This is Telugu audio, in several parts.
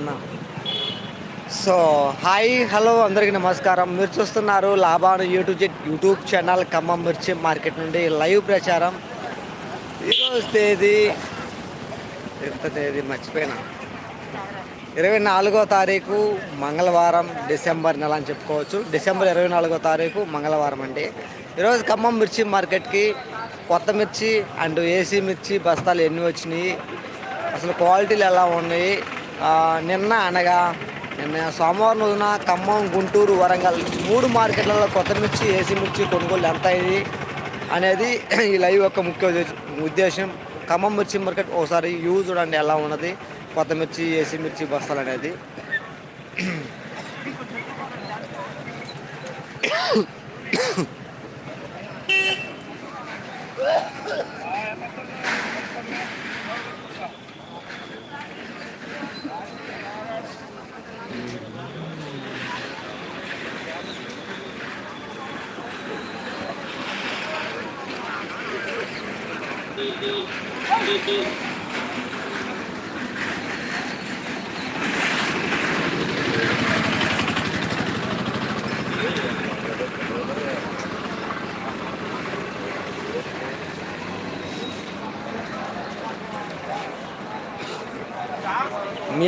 అన్న. సో హాయ్ హలో అందరికీ నమస్కారం. మీరు చూస్తున్నారు లాభాను యూట్యూబ్ యూట్యూబ్ ఛానల్ ఖమ్మం మిర్చి మార్కెట్ నుండి లైవ్ ప్రచారం. ఈరోజు తేదీ ఎంత తేదీ మర్చిపోయినా? ఇరవై నాలుగో తారీఖు మంగళవారం డిసెంబర్ నెల అని చెప్పుకోవచ్చు. డిసెంబర్ ఇరవై నాలుగో తారీఖు మంగళవారం అండి. ఈరోజు ఖమ్మం మిర్చి మార్కెట్కి కొత్త మిర్చి అండ్ ఏసీ మిర్చి బస్తాలు ఎన్ని వచ్చినాయి? అసలు క్వాలిటీలు ఎలా ఉన్నాయి? నిన్న అనగా నిన్న సోమవారం రోజున ఖమ్మం గుంటూరు వరంగల్ మూడు మార్కెట్లలో కొత్త మిర్చి ఏసీ మిర్చి కొనుగోలు ఎంత అయింది అనేది ఈ లైవ్ యొక్క ముఖ్య ఉద్దేశం ఉద్దేశం. ఖమ్మం మిర్చి మార్కెట్ ఒకసారి యూ చూడండి ఎలా ఉన్నది కొత్త మిర్చి ఏసీ మిర్చి బస్తాలు అనేది.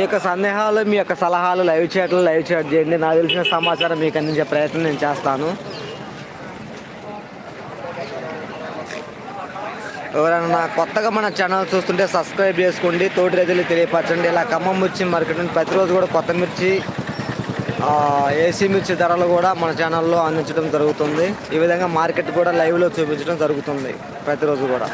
యొక్క సందేహాలు మీ యొక్క సలహాలు లైవ్ చాట్లు లైవ్ చాట్ చేయండి. నాకు తెలిసిన సమాచారం మీకు అందించే ప్రయత్నం నేను చేస్తాను. ఎవరైనా కొత్తగా మన ఛానల్ చూస్తుంటే సబ్స్క్రైబ్ చేసుకోండి. తోటి రైతులు తెలియపరచండి. ఇలా ఖమ్మం మిర్చి మార్కెట్ నుండి ప్రతిరోజు కూడా కొత్త మిర్చి ఏసీ మిర్చి ధరలు కూడా మన ఛానల్లో అందించడం జరుగుతుంది. ఈ విధంగా మార్కెట్ కూడా లైవ్లో చూపించడం జరుగుతుంది ప్రతిరోజు కూడా.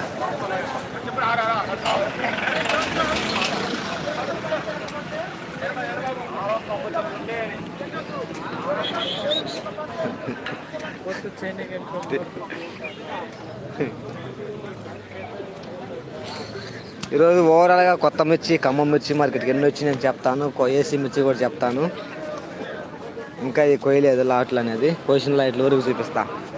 ఈరోజు ఓవరాల్గా కొత్త మిర్చి ఖమ్మం మిర్చి మార్కెట్కి ఎన్ని వచ్చి నేను చెప్తాను. కొ- ఏసీ మిర్చి కూడా చెప్తాను. ఇంకా ఇది కొయ్యలేదు లాట్లు అనేది. పొజిషన్ లైట్లు వరకు చూపిస్తాను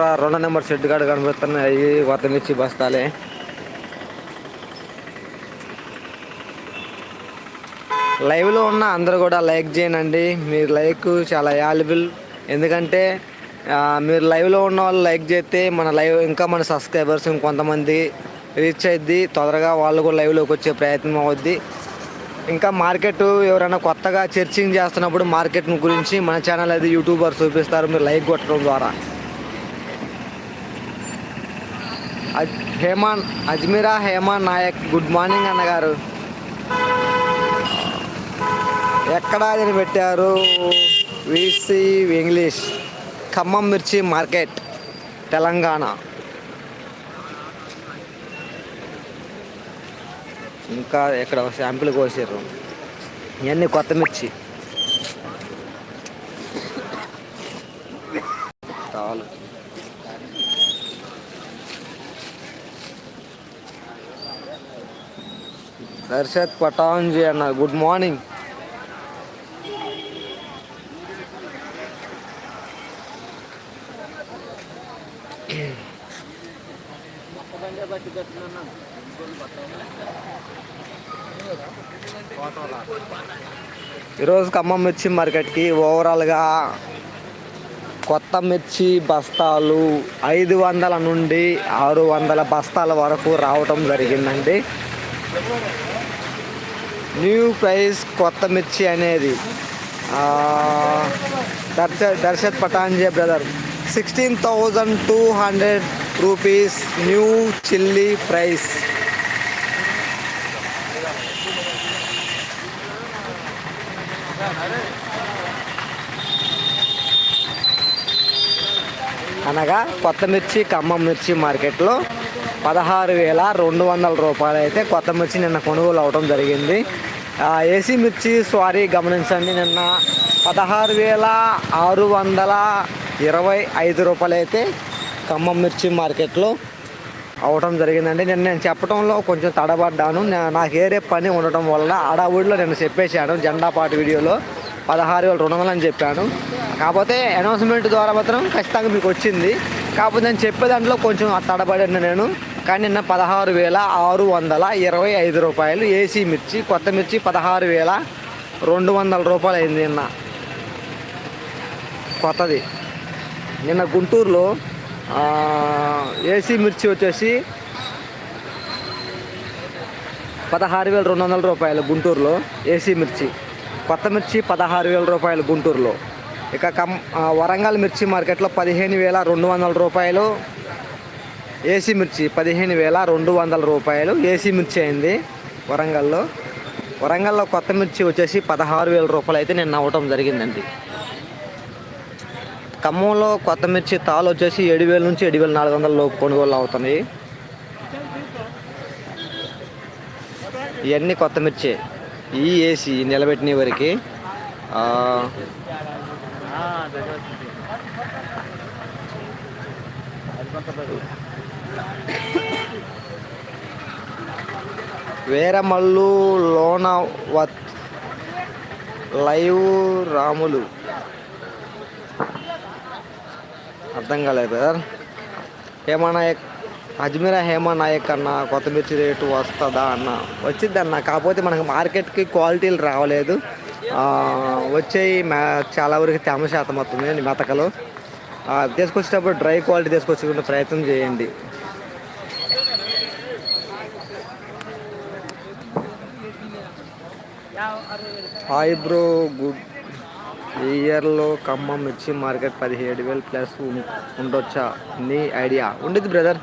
ఆ రెండో నెంబర్ షెడ్ కాడ కనిపిస్తున్నాయి కొత్త మిర్చి బస్తాలే. లైవ్లో ఉన్న అందరూ కూడా లైక్ చేయండి. మీరు లైక్ చాలా వాల్యుబుల్ ఎందుకంటే మీరు లైవ్లో ఉన్న వాళ్ళు లైక్ చేస్తే మన లైవ్ ఇంకా మన సబ్స్క్రైబర్స్ ఇంకొంతమంది రీచ్ అయ్యిద్ది తొందరగా వాళ్ళు కూడా లైవ్లోకి వచ్చే ప్రయత్నం అవుద్ది. ఇంకా మార్కెట్ ఎవరైనా కొత్తగా చర్చింగ్ చేస్తున్నప్పుడు మార్కెట్ గురించి మన ఛానల్ అది యూట్యూబర్ చూపిస్తారు. మీరు లైక్ కొట్టడం ద్వారా. హేమాన్ అజ్మీరా హేమాన్ నాయక్ గుడ్ మార్నింగ్ అన్నగారు. ఎక్కడ అని పెట్టారు? VC English. ఖమ్మం మిర్చి మార్కెట్ తెలంగాణ. ఇంకా ఇక్కడ శాంపిల్ కోసారు ఇవన్నీ కొత్త మిర్చి చాలు దర్శత్ పటాన్జీ అన్న గుడ్ మార్నింగ్ ఈరోజు ఖమ్మం మిర్చి మార్కెట్కి ఓవరాల్గా కొత్త మిర్చి బస్తాలు ఐదు వందల నుండి ఆరు వందల బస్తాల వరకు రావటం జరిగిందండి. న్యూ ప్రైస్ కొత్త మిర్చి అనేది దర్శ దర్శత్ పటాంజే brother. Sixteen thousand two hundred rupees new chilli price. అనగా కొత్త మిర్చి ఖమ్మం మిర్చి మార్కెట్లో పదహారు వేల రెండు వందల రూపాయలు అయితే కొత్త మిర్చి నిన్న కొనుగోలు అవడం జరిగింది. ఏసీ మిర్చి సారీ గమనించండి. నిన్న పదహారు వేల ఆరు వందల ఇరవై ఐదు రూపాయలైతే ఖమ్మం మిర్చి మార్కెట్లో అవటం జరిగిందండి. నేను నేను చెప్పడంలో కొంచెం తడబడ్డాను. నా- నాకు ఏరే పని ఉండటం వల్ల అడావుడిలో నేను చెప్పేశాను జెండా పాటు వీడియోలో. పదహారు వేల రెండు వందలు అని చెప్పాను. కాకపోతే అనౌన్స్మెంట్ ద్వారా మాత్రం ఖచ్చితంగా మీకు వచ్చింది. కాకపోతే నేను చెప్పే దాంట్లో కొంచెం తడబడిన నేను. కానీ నిన్న పదహారు వేల ఆరు వందల ఇరవై ఐదు రూపాయలు ఏసీ మిర్చి కొత్త మిర్చి పదహారు వేల రెండు వందల రూపాయలు అయింది నిన్న. కొత్తది. నిన్న గుంటూరులో ఏసీ మిర్చి వచ్చేసి పదహారు వేల రెండు వందల రూపాయలు గుంటూరులో ఏసీ మిర్చి. కొత్త మిర్చి పదహారు వేల రూపాయలు గుంటూరులో. ఇక కం వరంగల్ మిర్చి మార్కెట్లో పదిహేను వేల రెండు వందల రూపాయలు ఏసీ మిర్చి పదిహేను వేల రెండు వందల రూపాయలు. ఏసీ మిర్చి అయింది వరంగల్లో. వరంగల్లో కొత్త మిర్చి వచ్చేసి పదహారు వేల రూపాయలు అయితే నేను అవ్వటం జరిగిందండి. ఖమ్మంలో కొత్త మిర్చి తాలు వచ్చేసి ఏడు వేల నుంచి ఏడు వేల నాలుగు వందల లోపు కొనుగోలు అవుతున్నాయి. ఇవన్నీ కొత్త మిర్చి. ఈ ఏసీ నిలబెట్టిన వరకు ఆ, వేరమల్లు లోనవత్ లైవ్ రాములు అర్థం కాలేదు బ్రదర్ హేమా నాయక్ అజ్మీరా హేమా నాయక్ అన్న కొత్త మిర్చి రేటు వస్తుందా అన్న? వచ్చింది అన్న. కాకపోతే మనకు మార్కెట్కి క్వాలిటీలు రావలేదు. వచ్చేవి మ్యా చాలా వరకు తేమ శాతం అవుతుంది మెతకలు. తీసుకొచ్చేటప్పుడు డ్రై క్వాలిటీ తీసుకొచ్చుకునే ప్రయత్నం చేయండి. హాయ్ బ్రో గుడ్ ఈ ఇయర్లో ఖమ్మం మిర్చి మార్కెట్ పదిహేడు వేలు ప్లస్ ఉండొచ్చా? నీ ఐడియా. ఉండేది బ్రదర్.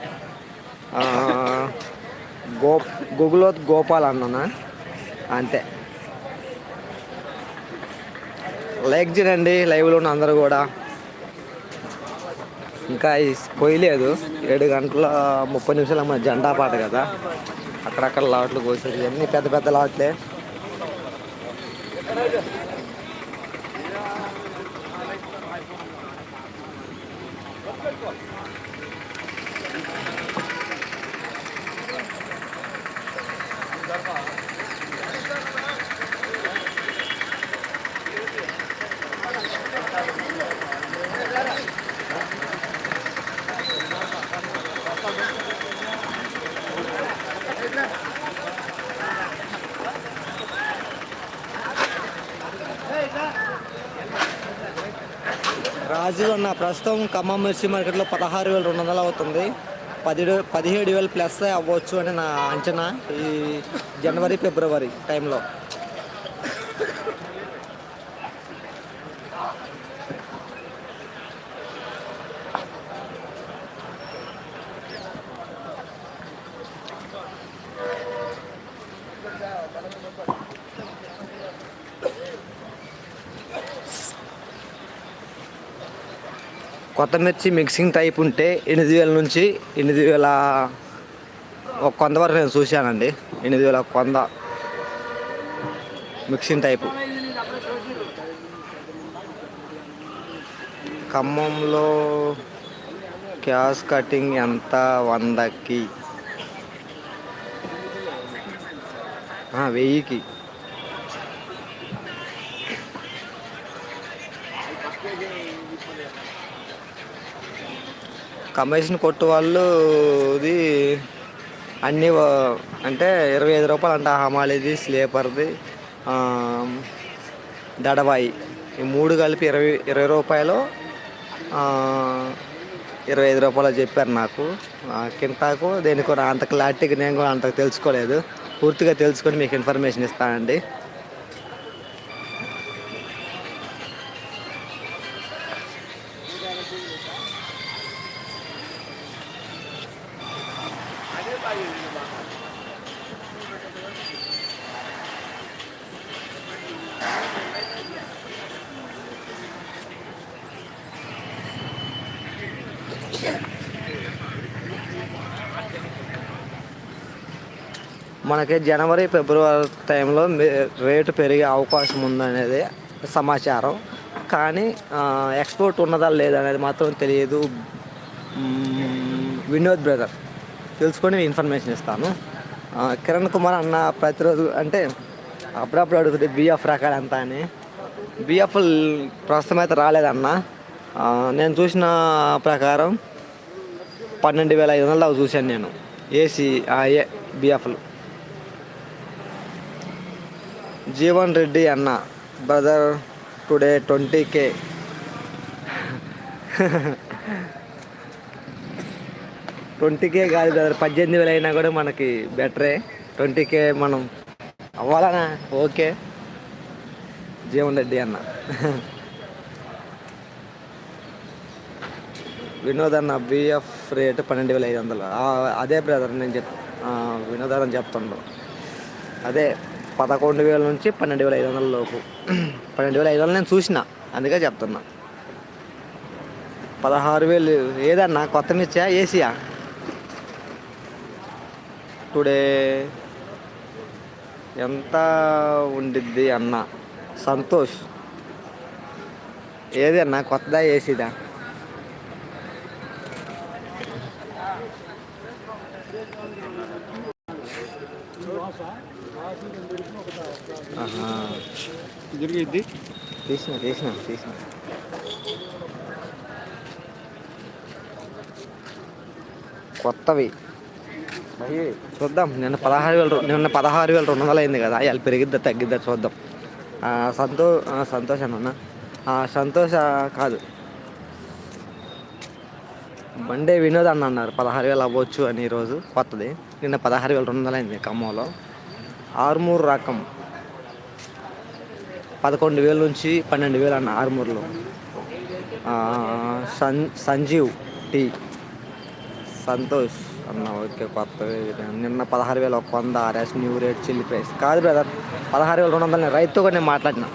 గో గుగులోత్ గోపాల్ అన్నానా? అంతే. లైక్ చేయండి లైవ్లో ఉన్న అందరూ కూడా. ఇంకా కొయ్యలేదు. ఏడు గంటల ముప్పై నిమిషాల జెండా పాట కదా. అక్కడక్కడ లాట్లు కోసేది. అన్నీ పెద్ద పెద్ద లాట్లే. రాజు అన్న ప్రస్తుతం ఖమ్మం మిర్చి మార్కెట్లో పదహారు వేల రెండు వందలు అవుతుంది. పదిహేడు పదిహేడు వేలు ప్లస్ అవ్వచ్చు అని నా అంచనా ఈ జనవరి ఫిబ్రవరి టైంలో. కొత్త మిర్చి మిక్సింగ్ టైప్ ఉంటే ఎనిమిది వేల నుంచి ఎనిమిది వేల ఒక కొంద వరకు నేను చూశానండి. ఎనిమిది వేల కొంద మిక్సింగ్ టైపు. ఖమ్మంలో క్యాష్ కటింగ్ ఎంత? వందకి. వెయ్యికి. కమిషన్ కొట్టు వాళ్ళు ఇది అన్నీ అంటే ఇరవై ఐదు రూపాయలు అంట హమాలిది స్లీపర్ది దడబాయి. ఈ మూడు కలిపి ఇరవై ఇరవై రూపాయలు ఇరవై ఐదు రూపాయలు చెప్పారు నాకు. కింటాకు దేనికి అంత క్లారిటీగా నేను కూడా అంత తెలుసుకోలేదు. పూర్తిగా తెలుసుకొని మీకు ఇన్ఫర్మేషన్ ఇస్తానండి. మనకి జనవరి ఫిబ్రవరి టైంలో రేటు పెరిగే అవకాశం ఉందనేది సమాచారం. కానీ ఎక్స్పోర్ట్ ఉన్నదా లేదా అనేది మాత్రం తెలియదు. వినోద్ బ్రదర్. తెలుసుకొని ఇన్ఫర్మేషన్ ఇస్తాను. కిరణ్ కుమార్ అన్న ప్రతిరోజు అంటే అప్పుడప్పుడు అడుగుతుంది బిఎఫ్ రకాలు ఎంత అని. బిఎఫ్ ప్రస్తుతం అయితే రాలేదన్న. నేను చూసిన ప్రకారం పన్నెండు వేల ఐదు వందల దాకా చూశాను నేను. ఏసీ ఏ బిఎఫ్లు జీవన్ రెడ్డి అన్న brother today twenty K. Twenty K కాదు బ్రదర్ పద్దెనిమిది వేలు అయినా కూడా మనకి బెటరే. ట్వంటీ కే మనం అవ్వాలనా? ఓకే. జీవన్ రెడ్డి అన్న. వినోద్ అన్న బిఎఫ్ రేటు పన్నెండు వేల ఐదు వందలు. అదే బ్రదర్ నేను చెప్ వినోద్ అని చెప్తుండ్రు అదే పదకొండు వేల నుంచి పన్నెండు వేల ఐదు వందల లోపు. పన్నెండు వేల ఐదు వందలు నేను చూసిన అందుకే చెప్తున్నా. పదహారు వేలు ఏదన్నా కొత్త మిర్చా ఏసీయా? టుడే ఎంత ఉండిద్ది అన్న? సంతోష్. ఏది అన్న? కొత్తదా ఏసీదా? ఆహా. జరిగిద్ది తీసిన తీసిన తీసిన. కొత్తవి. చూద్దాం. నిన్న పదహారు వేల నిన్న పదహారు వేల రెండు వందలు అయింది కదా. వాళ్ళు పెరిగిద్దా తగ్గిద్దా చూద్దాం. సంతో సంతోష్ అన్న ఆ, సంతోష కాదు. బండే వినోద్ అన్న అన్నారు. పదహారు వేలు అవ్వచ్చు అని ఈరోజు కొత్తది. నిన్న పదహారు వేల రెండు వందలు అయింది ఖమ్మంలో. ఆరుమూరు రకం. పదకొండు వేల నుంచి పన్నెండు వేలు అన్న ఆర్మూర్లో. సన్ సంజీవ్ టీ. సంతోష్. అన్న ఓకే కొత్త నిన్న పదహారు వేల ఒక వంద RS new rate chilli price కాదు బ్రదర్ పదహారు వేల రెండు వందలు రైతుతో కూడా నేను మాట్లాడినా.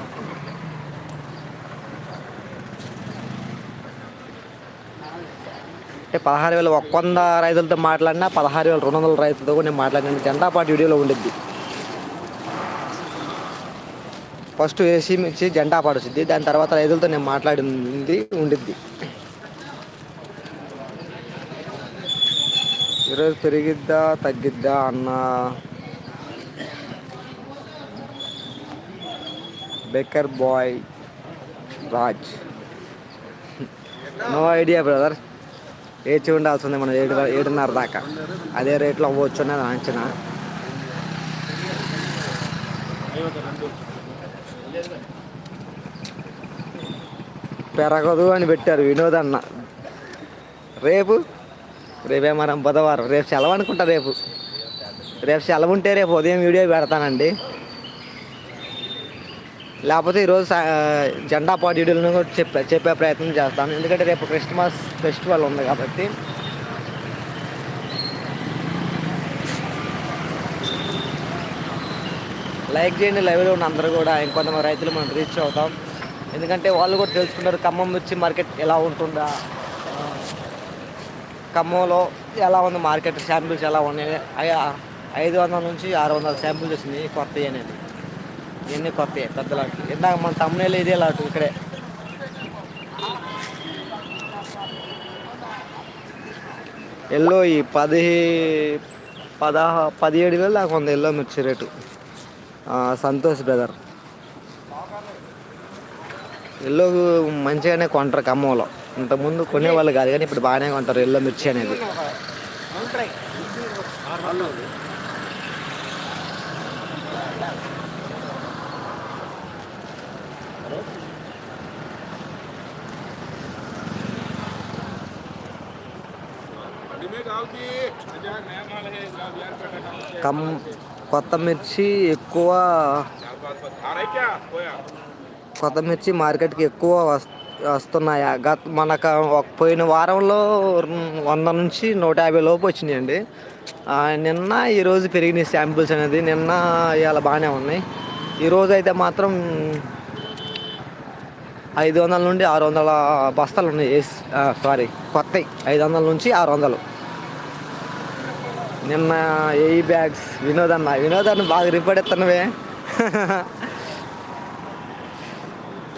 అంటే పదహారు వేల ఒక వంద రైతులతో మాట్లాడినా పదహారు వేల రెండు వందల రైతులతో కూడా నేను మాట్లాడిన. జెండా పార్టీ వీడియోలో ఉండిద్ది? ఫస్ట్ ఏసీ మిర్చి జెండా పడుతుంది దాని తర్వాత రైతులతో నేను మాట్లాడింది ఉండిద్ది. ఈరోజు పెరిగిద్దా తగ్గిద్దా అన్న baker boy Raj. No idea brother. ఏచి ఉండాల్సింది మనం ఏడు ఏడున్నర దాకా. అదే రేట్లో అవ్వచ్చు అనేది అంచనా. పెరగదు అని పెట్టారు వినోద్ అన్న రేపు రేపే మనం బుధవారం రేపు సెలవు అనుకుంటా రేపు. రేపు సెలవు ఉంటే రేపు ఉదయం వీడియో పెడతానండి. లేకపోతే ఈరోజు జెండా పాటు కూడా చెప్పే చెప్పే ప్రయత్నం చేస్తాను. ఎందుకంటే రేపు క్రిస్మస్ ఫెస్టివల్ ఉంది కాబట్టి. లైక్ చేయండి లైవ్లో ఉన్న అందరూ కూడా ఇంకొంతమంది రైతులు మనం రీచ్ అవుతాం. ఎందుకంటే వాళ్ళు కూడా తెలుసుకుంటారు ఖమ్మం మిర్చి మార్కెట్ ఎలా ఉంటుందా ఖమ్మంలో ఎలా ఉంది మార్కెట్? శాంపిల్స్ ఎలా ఉన్నాయి? ఐదు వందల నుంచి ఆరు వందల శాంపిల్స్ వచ్చినాయి కొత్త అనేది. ఇవన్నీ కొత్త పెద్దలాంటి ఇందాక మన తమ్ముళ్ళు ఇదే లాంటి ఇక్కడే. ఎల్లో ఈ పది పదహ పదిహేడు వేలు దాకా ఉంది ఎల్లో మిర్చి రేటు. సంతోష్ బ్రదర్. ఎల్లో మంచిగానే కొంటారు ఖమ్మంలో. ఇంతకుముందు కొనేవాళ్ళు కాదు కానీ ఇప్పుడు బాగానే కొంటారు ఎల్లో మిర్చి అనేది. కమ్ కొత్త మిర్చి ఎక్కువ కొత్త మిర్చి మార్కెట్కి ఎక్కువ వస్తుంది వస్తున్నాయా? గత మనకు ఒక పోయిన వారంలో వంద నుంచి నూట యాభై లోపు వచ్చినాయండి. నిన్న ఈరోజు పెరిగినాయి శాంపిల్స్ అనేది. నిన్న ఇవాళ బాగానే ఉన్నాయి. ఈరోజు అయితే మాత్రం ఐదు వందల నుండి ఆరు వందల బస్తాలు ఉన్నాయి. ఏస్ సారీ కొత్తవి ఐదు వందల నుంచి ఆరు వందలు. నిన్న ఏ బ్యాగ్స్? వినోద్ అన్న వినోద్ అన్న బాగా రిపోర్ట్ ఎత్తనవే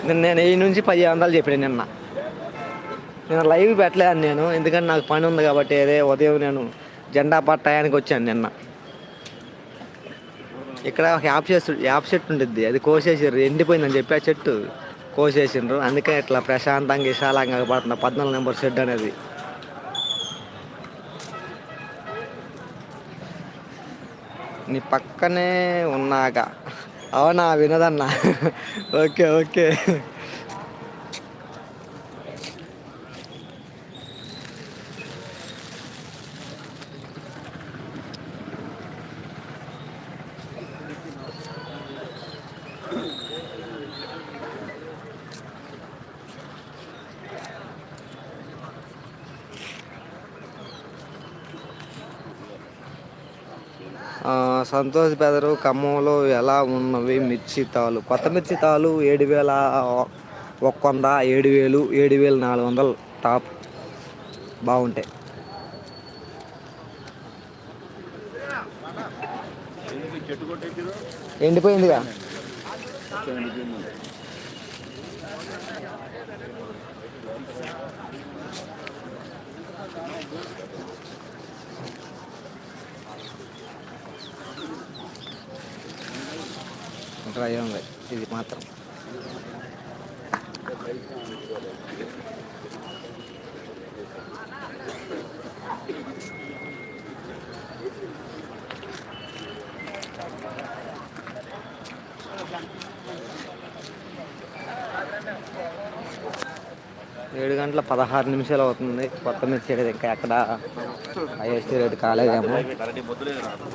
నేను వెయ్యి నుంచి పదిహేను వందలు చెప్పాను నిన్న. నేను లైవ్ పెట్టలేదు నేను ఎందుకంటే నాకు పని ఉంది కాబట్టి అదే ఉదయం నేను జెండా పట్టాయానికి వచ్చాను నిన్న. ఇక్కడ ఒక యాప్ చెట్టు యాప్ చెట్టు ఉండిద్ది అది కోసేసారు ఎండిపోయిందని చెప్పి ఆ చెట్టు కోసేసిండ్రు అందుకే ఇట్లా ప్రశాంతంగా విశాలంగా పడుతున్న పద్నాలుగు నెంబర్ షెడ్ అనేది. నీ పక్కనే ఉన్నాగా. అవునా వినదన్నా? ఓకే ఓకే ఆ, సంతోష్ బెదరు ఖమ్మంలో ఎలా ఉన్నవి మిర్చి తాలు? కొత్త మిర్చి తాలు ఏడు వేల ఒక్క వంద ఏడు వేలు ఏడు వేల నాలుగు వందలు టాప్. బాగుంటాయి. ఎండిపోయిందిగా? డ్రై ఉంది ఇది మాత్రం Thank you. ఏడు గంటల పదహారు నిమిషాలు అవుతుంది. కొత్త మిర్చి అనేది ఇంకా ఎక్కడ హైయెస్ట్ రేట్ కాలేదేమో.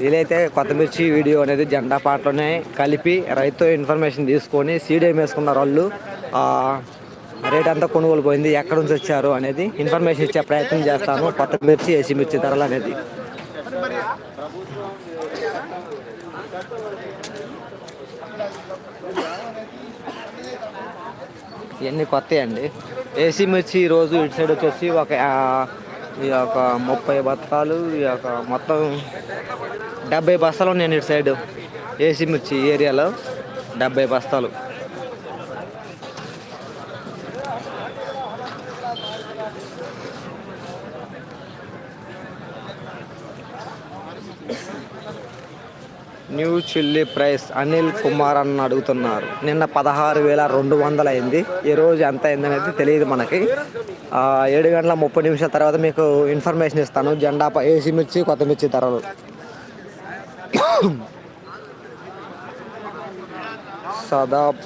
వీలైతే కొత్త మిర్చి వీడియో అనేది జెండా పాటలోనే కలిపి రైతు ఇన్ఫర్మేషన్ తీసుకొని సీడియం వేసుకున్నారు వాళ్ళు? రేట్ అంతా కొనుగోలు పోయింది. ఎక్కడి నుంచి వచ్చారు అనేది ఇన్ఫర్మేషన్ ఇచ్చే ప్రయత్నం చేస్తాను. కొత్త మిర్చి ఏసీ మిర్చి ధరలు అనేది. ఇవన్నీ కొత్తవి అండి ఏసీ మిర్చి ఈరోజు ఇటు సైడ్ వచ్చేసి ఒక ఈ యొక్క ముప్పై బస్తాలు ఈ యొక్క మొత్తం డెబ్బై బస్తాలు ఉన్నాయి ఇటు సైడ్. ఏసీ మిర్చి ఏరియాలో డెబ్బై బస్తాలు. New chilli price Anil Kumar అని అడుగుతున్నారు. నిన్న పదహారు వేల రెండు వందలు అయింది ఈ రోజు ఎంత అయింది అనేది తెలియదు మనకి. ఏడు గంటల ముప్పై నిమిషాల తర్వాత మీకు ఇన్ఫర్మేషన్ ఇస్తాను. జెండా ఏసీ మిర్చి కొత్త మిర్చి ధరలు. సదాబ్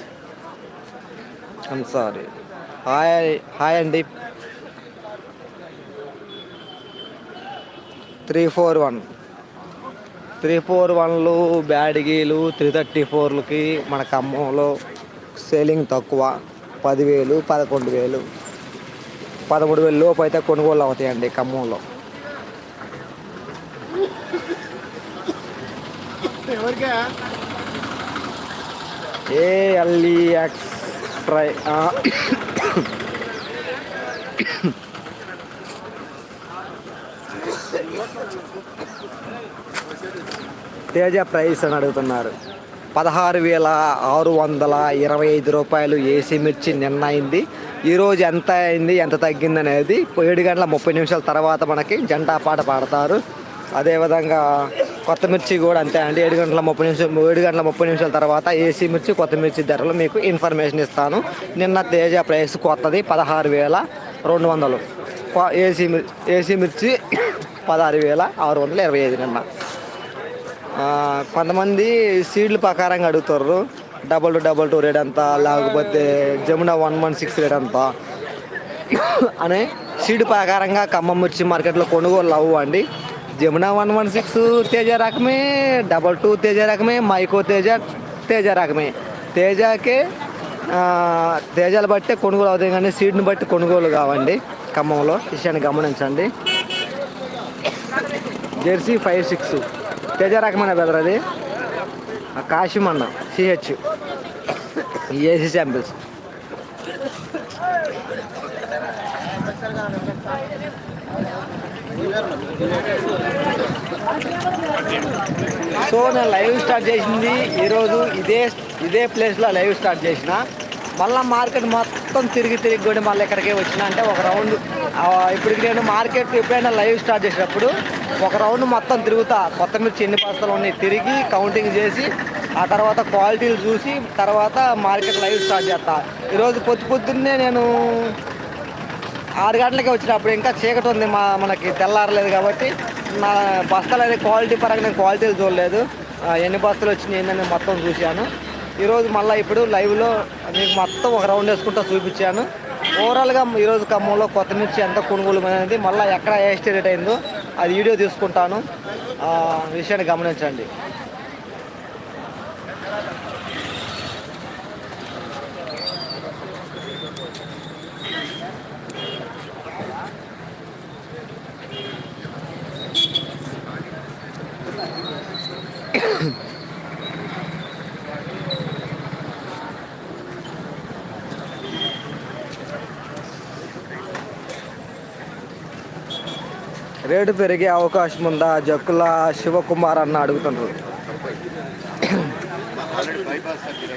సారీ హాయ్ హాయ్ అండి. Three four one. Three four వన్లు బ్యాడ్గీలు త్రీ థర్టీ ఫోర్లకి మన ఖమ్మంలో సేలింగ్ తక్కువ పదివేలు పదకొండు వేలు. పదమూడు వేలు లోపు అయితే కొనుగోలు అవుతాయండి ఖమ్మంలో. ఏఎల్ఈఎక్స్ ట్రై తేజ ప్రైస్ అని అడుగుతున్నారు. పదహారు వేల ఆరు వందల ఇరవై ఐదు రూపాయలు ఏసీ మిర్చి నిన్న అయింది. ఈరోజు ఎంత అయింది ఎంత తగ్గింది అనేది ఏడు గంటల ముప్పై నిమిషాల తర్వాత మనకి జంటా పాట పాడతారు. అదేవిధంగా కొత్త మిర్చి కూడా అంతే అండి. ఏడు గంటల ముప్పై నిమిషం ఏడు గంటల ముప్పై నిమిషాల తర్వాత ఏసీ మిర్చి కొత్త మిర్చి ధరలు మీకు ఇన్ఫర్మేషన్ ఇస్తాను. నిన్న తేజ ప్రైస్ కొత్తది పదహారు వేల రెండు వందలు. ఏసీ ఏసీ మిర్చి పదహారు వేల ఆరు వందల ఇరవై ఐదు నిన్న. కొంతమంది సీడ్లు ప్రకారంగా అడుగుతారు. Double two double two rate ఎంత లేకపోతే Jamuna one one six rate ఎంత అనే సీడ్ ప్రకారంగా ఖమ్మం మిర్చి మార్కెట్లో కొనుగోలు అవ్వు అండి. Jamuna one one six Teja రకమే డబల్ టూ తేజ రకమే మైకో తేజ తేజ రకమే. తేజకే తేజాలు బట్టి కొనుగోలు అవుతాయి కానీ సీడ్ని బట్టి కొనుగోలు కావండి ఖమ్మంలో. విషయాన్ని గమనించండి. Jersey five six. తేజ రకమైన బెదర్ అది. ఆ కాశీం అన్న సిహెచ్ ఏసీ శాంపిల్స్ సో నేను లైవ్ స్టార్ట్ చేసింది ఈరోజు ఇదే ఇదే ప్లేస్లో లైవ్ స్టార్ట్ చేసిన. మళ్ళీ మార్కెట్ మొత్తం తిరిగి తిరిగి కూడా మళ్ళీ ఇక్కడికే వచ్చిన అంటే ఒక రౌండ్ ఇప్పటికి నేను మార్కెట్ ఎప్పుడైనా లైవ్ స్టార్ట్ చేసినప్పుడు ఒక రౌండ్ మొత్తం తిరుగుతా. కొత్త మిర్చి ఎన్ని బస్తాలు ఉన్నాయి తిరిగి కౌంటింగ్ చేసి ఆ తర్వాత క్వాలిటీలు చూసి తర్వాత మార్కెట్ లైవ్ స్టార్ట్ చేస్తా. ఈరోజు పొద్దు పొద్దున్నే నేను ఆరు గంటలకే వచ్చినప్పుడు ఇంకా చీకటి ఉంది మా మనకి తెల్లారలేదు కాబట్టి నా బస్తాలు అనేది క్వాలిటీ పరంగా నేను క్వాలిటీలు చూడలేదు. ఎన్ని బస్తాలు వచ్చినాయి ఏంటని మొత్తం చూశాను. ఈరోజు మళ్ళీ ఇప్పుడు లైవ్లో మీకు మొత్తం ఒక రౌండ్ వేసుకుంటూ చూపించాను. ఓవరాల్గా ఈరోజు ఖమ్మంలో కొత్త మిర్చి ఎంత కొనుగోలు అనేది మళ్ళీ ఎక్కడ ఏ స్టేట్ అయిందో అది వీడియో తీసుకుంటాను. ఆ విషయాన్ని గమనించండి. రేటు పెరిగే అవకాశం ఉందా? జక్కుల శివకుమార్ అన్న అడుగుతున్నారు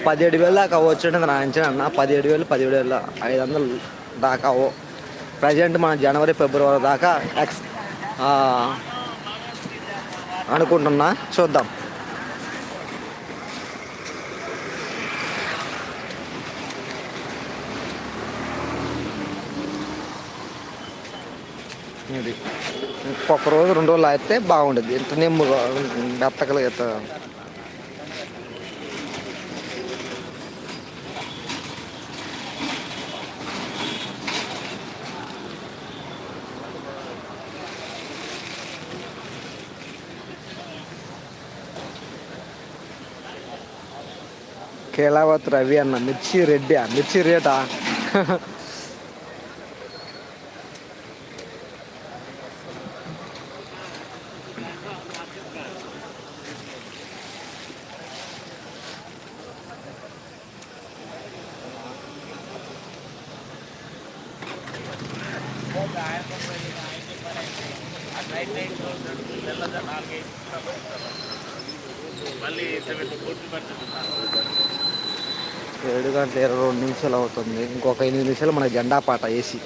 పదిహేడు వేలు దాకా వచ్చింది నా అంచనా అన్న. పదిహేడు వేలు పదిహేడు వేలు ఐదు వందలు దాకా అవ్వు ప్రజెంట్ మన జనవరి ఫిబ్రవరి దాకా ఎక్స్ అనుకుంటున్నా. చూద్దాం ఇది ఒక్క రోజు రెండు రోజులు అయితే బాగుండేది. ఇంత నిమ్ముగా మెత్తకలు ఇంత కేలావత్ రవి అన్న మిర్చి రెడ్డి మిర్చి రేటా ఏడు గంటల ఇరవై అవుతుంది ఇంకొక ఎనిమిది నిమిషాలు మన జెండా పాట వేసి.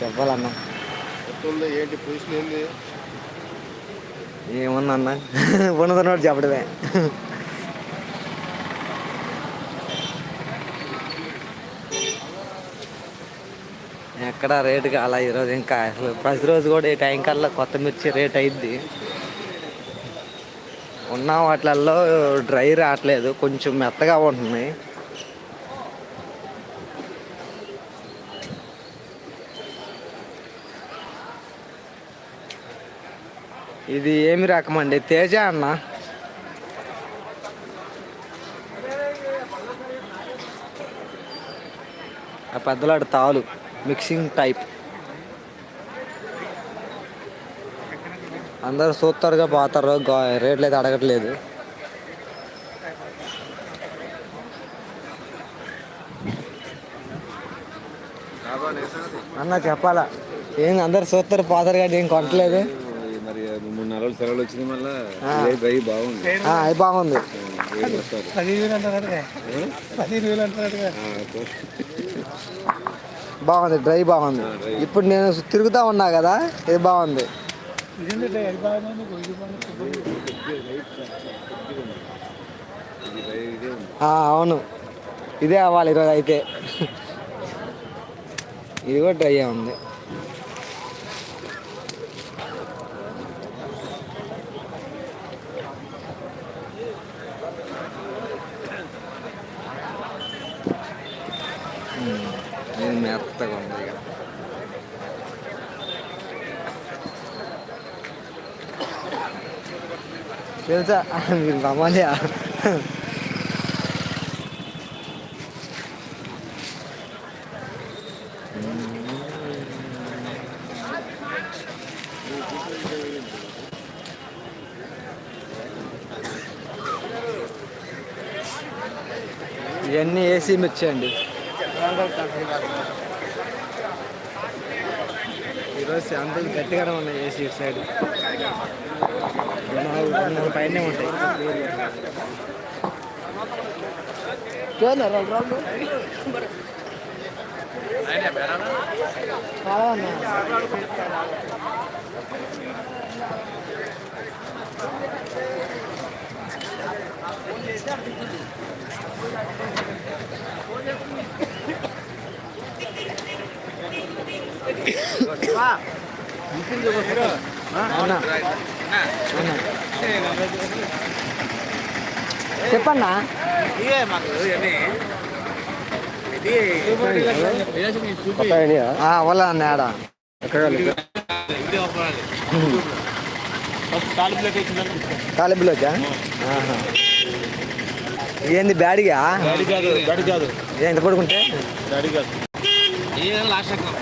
చెప్పాలన్నా. ఏంటి? పొజిషన్ ఏంది? ఏమన్నా అన్న ఉన్నదన్నట్టు చెప్పడమే. ఎక్కడ రేటు కాల ఈరోజు ఇంకా ప్రతి ప్రతిరోజు కూడా ఈ టైం కల్లా కొత్త మిర్చి రేట్ అయింది. ఉన్న వాటిలలో డ్రై రావట్లేదు కొంచెం మెత్తగా ఉంటుంది ఇది ఏమి రకం అండి? తేజ అన్న? ఆ పెద్దలాడు తాలు. Mixing type. అందరూ సూత్తరుగా పోతారు. గా- రేట్లు అయితే అడగట్లేదు. అన్న చెప్పాలా? ఏం అందరు సూత్తరు పోతారు కానీ ఏం కొనట్లేదు. మరి మూడు నాలుగు రోజులు సెలవులు వచ్చింది మళ్ళీ. బాగుంది. ఆ, అది బాగుంది. పదిహేను వేలు అంటారు పదిహేను వేలు అంటారు బాగుంది డ్రై బాగుంది. ఇప్పుడు నేను తిరుగుతా ఉన్నా కదా ఇది బాగుంది. అవును. ఇదే అవ్వాలి ఈరోజు అయితే. ఇది కూడా డ్రై ఉంది. మెత్తగా ఉంది ఇక. తెలుసా? మీరు మమ్మల్ని ఇవన్నీ ఏసీ మిర్చి అండి ఈరోజు శాంతలు గట్టిగానే ఉన్నాయి ఏసీ ఇటు సైడ్. మూడు పైనే ఉంటాయి. చూడన్నారు రోజులు చెప్పన్నా వాళ్ళ అన్న ఆడ ఏంది బ్యాడిగా? కాదు కాదు ఎంత పడుకుంటే గాడి కాదు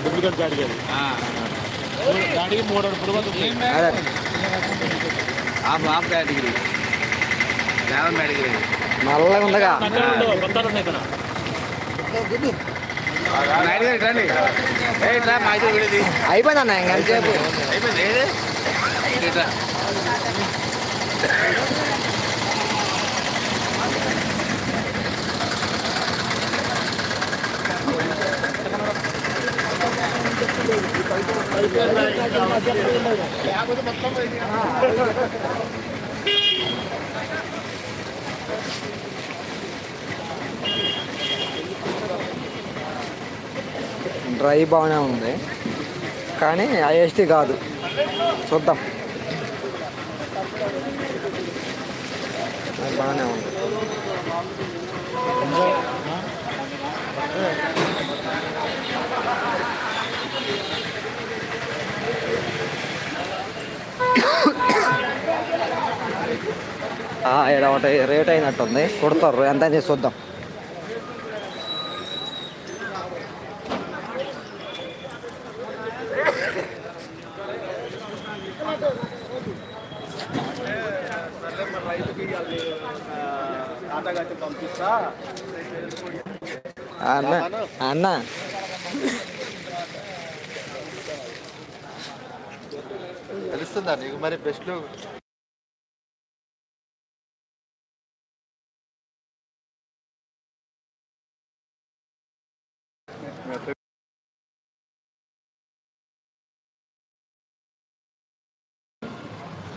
డూప్లికేట్ గాడి కాదు గాడికి మూడు అడుగులు పడుతుంది అదే. Off off category. Eleven category. నల్లగా ఉందగా. కొత్తలు ఉన్నాయి ఇక్కడ. నాయుడు గారు రండి. ఏ ఇట్లా మా ఇద్దరు వెళ్ళేది అయిపోయింది అన్న ఇంకా అయిపోయింది. ఇట్లా డ్రై బాగానే ఉంది. కానీ ఐఎస్టీ కాదు. చూద్దాం. అది బాగానే ఉంది. ఇక్కడ ఒకటి రేట్ అయినట్టుంది. కుడతారు. ఎంత అని చూద్దాం. అన్న అన్న. తెలుస్తుందా నీకు? మరి బెస్ట్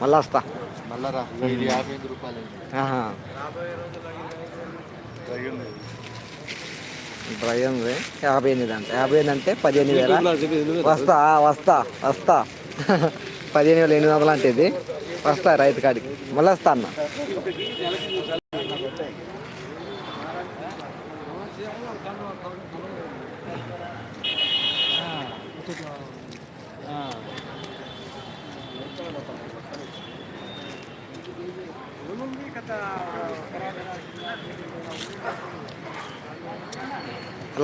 మళ్ళా వస్తా. డ్రై ఉంది యాభై ఎనిమిది అంట యాభై ఎనిమిది అంటే పదిహేను వేల. వస్తా వస్తా వస్తా. పదిహేను వేల ఎనిమిది వందలు అంటే ఇది. వస్తా రైతు కాడికి. మళ్ళీ వస్తా అన్న.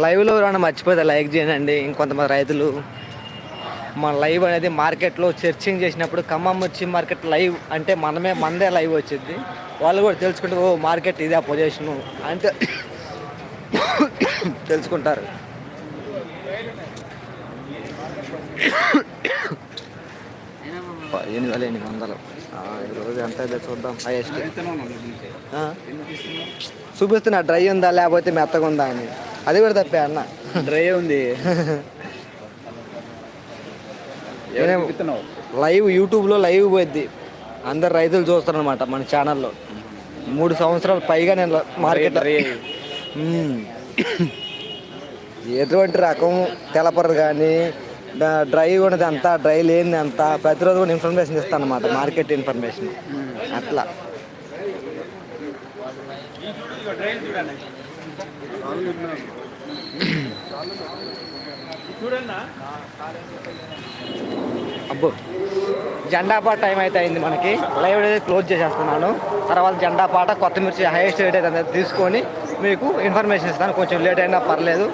లైవ్లో ఎవరైనా మర్చిపోతే లైక్ చేయండి. ఇంకొంతమంది రైతులు. మన లైవ్ అనేది మార్కెట్లో సెర్చింగ్ చేసినప్పుడు ఖమ్మం వచ్చి మార్కెట్ లైవ్ అంటే మనమే మనదే లైవ్ వచ్చింది. వాళ్ళు కూడా తెలుసుకుంటే ఓ మార్కెట్ ఇదే పొజిషను అంటే తెలుసుకుంటారు. ఎనిమిది వేల ఎనిమిది వందలు. ఈరోజు ఎంత అయితే చూద్దాం హైయెస్ట్ చూపిస్తున్నా డ్రై ఉందా లేకపోతే మెత్తగా ఉందా అని. అది కూడా తప్పే అన్న. డ్రై ఉంది. లైవ్ యూట్యూబ్లో లైవ్ పోద్ది అందరు రైతులు చూస్తారనమాట మన ఛానల్లో మూడు సంవత్సరాలు పైగా నేను మార్కెట్ ఎటువంటి రకం తెలపరు కానీ డ్రై ఉన్నది ఎంత డ్రై లేనిది ఎంత ప్రతిరోజు కూడా ఇన్ఫర్మేషన్ ఇస్తాను అనమాట మార్కెట్ ఇన్ఫర్మేషన్. అట్లా. అబ్బో జెండా పాట టైం అయితే అయింది మనకి. లైవ్ అయితే క్లోజ్ చేసేస్తున్నాను. తర్వాత జెండా పాట కొత్త హైయెస్ట్ రేట్ అయితే తీసుకొని మీకు ఇన్ఫర్మేషన్ ఇస్తాను. కొంచెం లేట్ అయినా పర్లేదు.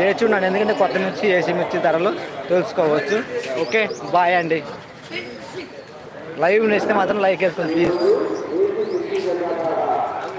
ఏ ఏచి ఉన్నాను ఎందుకంటే కొత్త మిర్చి ఏసీ మిర్చి ధరలు తెలుసుకోవచ్చు. ఓకే బాయ్ అండి. లైవ్ నేస్తే మాత్రం లైక్ వేసుకోండి ప్లీజ్